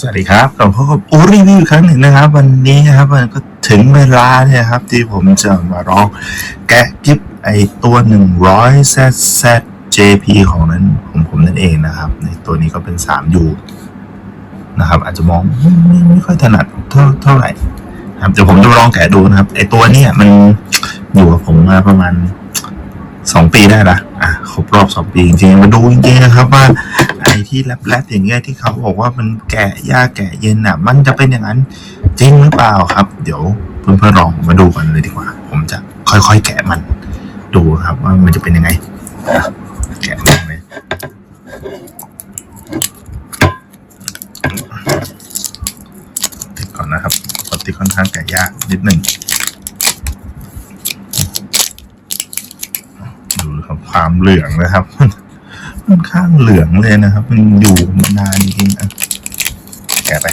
สวัสดีครับกลับพบกับอูรีวิวครั้งหนึ่งนะครับ วันนี้นะครับมันก็ถึงเวลาเนี่ยครับ ที่ผมจะมาร้องแกะกิฟไอตัว100 ZZ JP ของนั้นของผมนั่นเองนะครับ ในตัวนี้ก็เป็น 3U นะครับ อาจจะมองไม่ไม่ไม่ค่อยถนัดเท่าเท่าไหร่ครับเดี๋ยวผมจะมาลองแกะดูนะครับไอตัวเนี้มันอยู่กับผมมาประมาณสองปีได้ละอะครบรอบสองปีจริงๆมาดูจริงๆนะครับว่า ที่แรปๆอย่างเงี้ยที่เขาบอกว่ามันแกะยากแกะเย็นอะ มันจะเป็นอย่างนั้นจริงหรือเปล่าครับ เดี๋ยวเพื่อนๆลองมาดูกันเลยดีกว่า ผมจะค่อยๆแกะมัน ดูครับว่ามันจะเป็นยังไงแกะมันเลยติดก่อนนะครับปกติค่อนข้างแกะยากนิดหนึ่งดูครับความเหลืองนะครับ มันข้างเหลืองเลยนะครับ มันอยู่มานานจริงๆอะแกะไป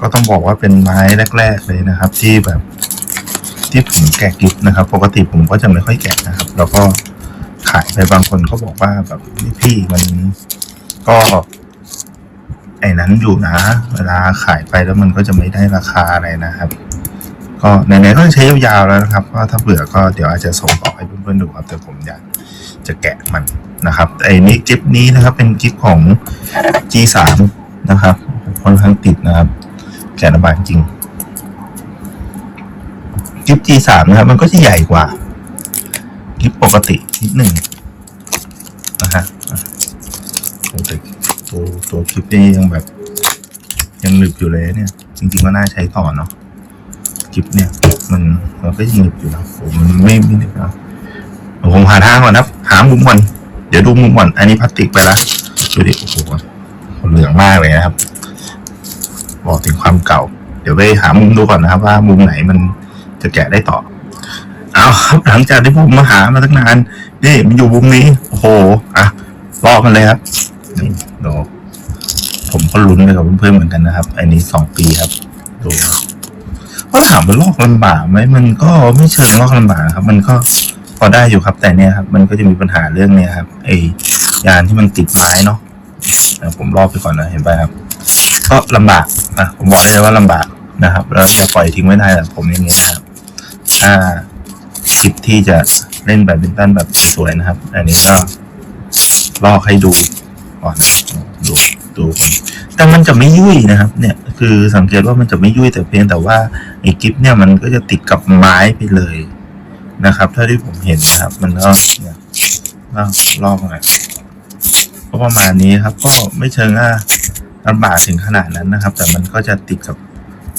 ก็ต้องบอกว่าเป็นไม้แรก ๆ เลยนะครับ ที่แบบ ที่ผมแกะกิฟนะครับ ปกติผมก็จะไม่ค่อยแกะนะครับ แล้วก็ขายไปบางคนก็บอกว่าแบบพี่มันก็ ไอ้นั้นอยู่นะ เวลาขายไปแล้วมันก็จะไม่ได้ราคาอะไรนะครับ ก็ไหนๆก็ใช้ยาวๆแล้วนะครับ ก็ถ้าเบื่อก็เดี๋ยวอาจจะส่งต่อให้เพื่อนๆดูครับแต่ผมอยาก จะแกะมันนะครับไอ้นี้กิฟนี้นะครับเป็นกิฟของ G3 นะครับค่อนข้างติดนะครับ แกะระบายจริงกิฟ G3 นะครับ มันก็จะใหญ่กว่ากิฟปกตินิดหนึ่งนะฮะอะโอ้แต่ตัวตัวกิฟนี่ยังแบบ ยังหนึบอยู่เลยเนี่ย จริงๆก็น่าใช้ต่อเนาะกิฟเนี่ย มันมันก็ยังหนึบอยู่นะผมไม่ไม่หนึบนะผมหาทางก่อนนะครับ หามุมก่อนเดี๋ยวดูมุมก่อนอันนี้พลาสติกไปแล้วดูดิโอ้โหเหลืองมากเลยนะครับ บอกถึงความเก่า เดี๋ยวไปหามุมดูก่อนนะครับ ว่ามุมไหนมันจะแกะได้ต่อเอาครับหลังจากที่ผมมาหามาตั้งนานนี่มันอยู่มุมนี้โอ้โหอะรอกมันเลยครับนี่ดูผมก็ลุ้นไปกับเพื่อนๆเหมือนกันนะครับ อันนี้สองปีครับดูก็ถามว่าลอกลำบากไหมมันก็ไม่เชิงลอกลำบากครับ มันก็ พอได้อยู่ครับแต่เนี่ยครับมันก็จะมีปัญหาเรื่องเนี้ยครับไอยานที่มันติดไม้เนาะผมลอกไปก่อนนะเห็นไปครับ ก็ลำบากนะผมบอกได้เลยว่าลำบากนะครับ แล้วจะปล่อยทิ้งไม่ได้แบบผมอย่างเงี้ยนะครับถ้าคิดที่จะเล่นแบบเป็นตันแบบสวยนะครับ อันนี้ก็ลอกให้ดูก่อนนะดูดูแต่มันจะไม่ยุ่ยนะครับ เนี่ย คือสังเกตว่ามันจะไม่ยุ่ยแต่เพียงแต่ว่าไอ้กิฟเนี่ยมันก็จะติดกับไม้ไปเลย นะครับ เท่าที่ผมเห็นนะครับ มันก็เนี่ยลอกลอกหน่อยก็ประมาณนี้ครับ ก็ไม่เชิงว่าลำบากถึงขนาดนั้นนะครับ แต่มันก็จะติดกับ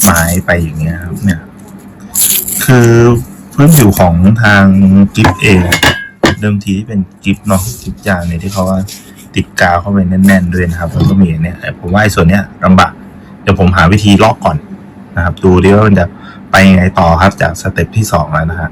ไม้ไปอย่างเงี้ยครับ เนี่ย คือพื้นผิวของทางกิฟเองเดิมทีที่เป็นกิฟเนาะกิฟยางเนี่ยที่เขาว่าติดกาวเข้าไปแน่นๆด้วยนะครับแล้วก็มีเนี่ยผมว่าไอ้ส่วนเนี้ยลำบากเดี๋ยวผมหาวิธีลอกก่อนนะครับ ดูดิว่ามันจะไปยังไงต่อครับจากสเต็ปที่สองแล้วนะฮะ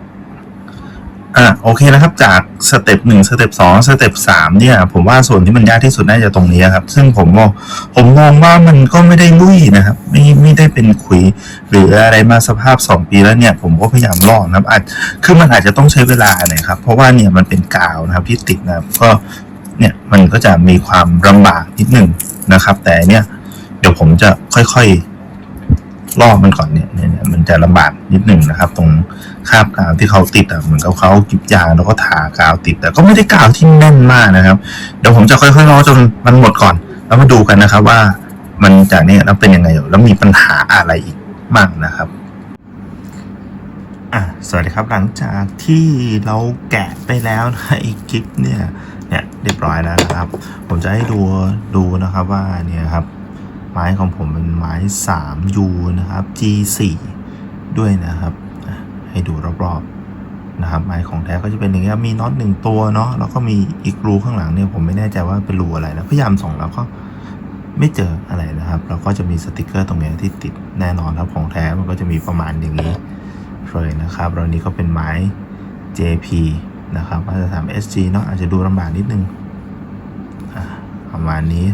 อะโอเคนะครับ จากสเต็ปหนึ่งสเต็ปสองสเต็ปสามเนี่ย ผมว่าส่วนที่มันยากที่สุดน่าจะตรงนี้ครับ ซึ่งผมมองผมมองว่ามันก็ไม่ได้ลุยนะครับ ไม่ไม่ได้เป็นขุย หรืออะไรมาสภาพสองปีแล้วเนี่ย ผมก็พยายามลอกนะครับอาจคือมันอาจจะต้องใช้เวลาหน่อยครับ เพราะว่าเนี่ยมันเป็นกาวนะครับที่ติดนะครับ ก็เนี่ยมันก็จะมีความลำบากนิดหนึ่งนะครับ แต่เนี่ย เดี๋ยวผมจะค่อยๆลอกมันก่อนเนี่ยเนี่ยเนี่ยมันจะลำบากนิดหนึ่งนะครับ ตรง คราบกาวที่เขาติดอะเหมือนกับเขากิบยางแล้วก็ทากาวติดแต่ก็ไม่ได้กาวที่แน่นมากนะครับ เดี๋ยวผมจะค่อยๆล้อจนมันหมดก่อน แล้วมาดูกันนะครับว่ามันจากนี้แล้วเป็นยังไงแล้วมีปัญหาอะไรอีกบ้างนะครับอะสวัสดีครับหลังจากที่เราแกะไปแล้วนะอ้กิฟเนี่ยเนี่ยเรียบร้อยแล้วนะครับ ผมจะให้ดูดูนะครับว่าเนี่ยครับไม้ของผมเป็นไม้ 3U นะครับ G4 ด้วยนะครับ ให้ดูรอบๆนะครับไม้ของแท้ก็จะเป็นอย่างเงี้ยมีน็อตหนึ่งตัวเนาะแล้วก็มีอีกรูข้างหลังเนี่ยผมไม่แน่ใจว่าเป็นรูอะไรนะพยายามส่องแล้วก็ไม่เจออะไรนะครับแล้วก็จะมีสติกเกอร์ตรงนี้ที่ติดแน่นอนครับของแท้มันก็จะมีประมาณอย่างนี้เลยนะครับแล้วนี้ก็เป็นไม้ JP นะครับมาตรฐาน SG เนาะอาจจะดูลำบากนิดนึงประมาณนี้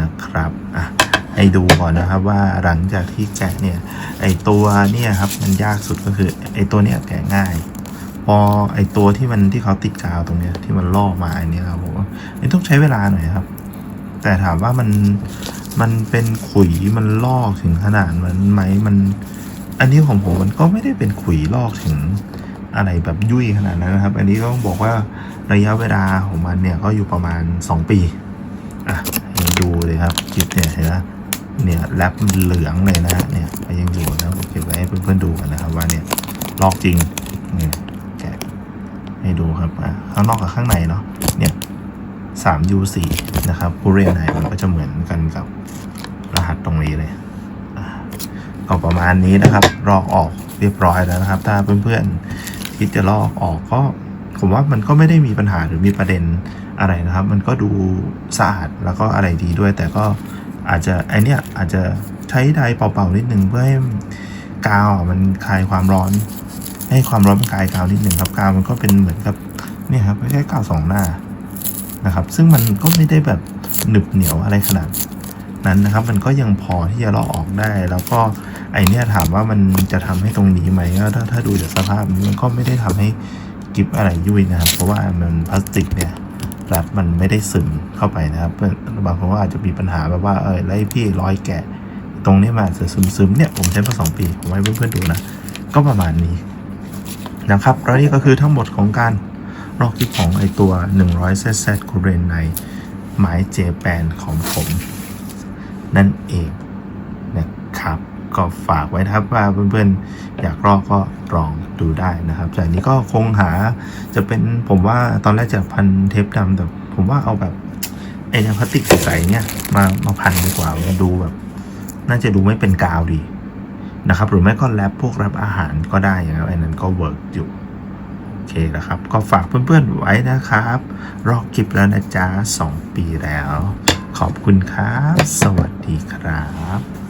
นะครับอะ ให้ดูก่อนนะครับว่าหลังจากที่แกะเนี่ยไอตัวเนี่ยครับมันยากสุดก็คือไอตัวเนี้ยแกะง่าย พอไอตัวที่มันที่เขาติดกาวตรงเนี้ยที่มันลอกมาอันเนี้ยครับผมว่ามันต้องใช้เวลาหน่อยครับ แต่ถามว่ามันมันเป็นขุยมันลอกถึงขนาดมันไหมมัน อันนี้ของผมมันก็ไม่ได้เป็นขุยลอกถึงอะไรแบบยุ่ยขนาดนั้นนะครับ อันนี้ก็ต้องบอกว่าระยะเวลาของมันเนี่ยก็อยู่ประมาณ 2 ปี อะดูเลยครับคลิปเนี่ยเห็นไหม เนี่ยแรปเหลืองเลยนะฮะเนี่ยยังอยู่นะผมเก็บไว้ให้เพื่อนๆดูกันนะครับว่าเนี่ยลอกจริงเนี่ยแกะให้ดูครับอะข้างนอกกับข้างในเนาะเนี่ยสาม U4 นะครับผู้เรียนไหนมันก็จะเหมือนกันกับรหัสตรงนี้เลยก็ประมาณนี้นะครับลอกออกเรียบร้อยแล้วนะครับ ถ้าเพื่อนๆคิดจะลอกออกก็ผมว่ามันก็ไม่ได้มีปัญหาหรือมีประเด็นอะไรนะครับ มันก็ดูสะอาดแล้วก็อะไรดีด้วย แต่ก็ อาจจะไอเนี้ยอาจจะใช้ไดเป่าๆนิดหนึ่งเพื่อให้กาวมันคลายความร้อน ให้ความร้อนมันคลายกาวนิดหนึ่งครับกาวมันก็เป็นเหมือนกับเนี่ยครับแค่กาวสองหน้านะครับ ซึ่งมันก็ไม่ได้แบบหนึบเหนียวอะไรขนาดนั้นนะครับ มันก็ยังพอที่จะลอกออกได้ แล้วก็ไอเนี้ยถามว่ามันจะทำให้ตรงนี้ไหมก็ถ้าถ้าดูจากสภาพมันก็ไม่ได้ทำให้กิฟอะไรยุ่ยนะครับ เพราะว่ามันพลาสติกเนี่ย แบบมันไม่ได้ซึมเข้าไปนะครับบางคนก็อาจจะมีปัญหาแบบว่าเออแล้วไอ้พี่ร้อยแกะ ตรงนี้มันอาจจะซึมซึมๆเนี่ยผมใช้มาสองปีผมให้เพื่อนๆดูนะ ก็ประมาณนี้นะครับแล้วนี่ก็คือทั้งหมดของการลอกกิฟของไอตัว100 ZZ คูเรนในไม้เจแปนของผม นั่นเองนะครับ ก็ฝากไว้นะครับว่าเพื่อนๆอยากลอกก็ลองดูได้นะครับจากนี้ก็คงหาจะเป็นผมว่าตอนแรกจะพันเทปดำแต่ผมว่าเอาแบบไอ้พลาสติกใสๆเนี่ยมามาพันดีกว่าดูแบบ น่าจะดูไม่เป็นกาวดีนะครับ หรือไม่ก็แรปพวกแรปอาหารก็ได้นะครับอันนั้นก็เวิร์กอยู่โอเคนะครับ ก็ฝากเพื่อนๆไว้นะครับ รอกคลิปแล้วนะจ๊ะ2ปีแล้ว ขอบคุณครับ สวัสดีครับ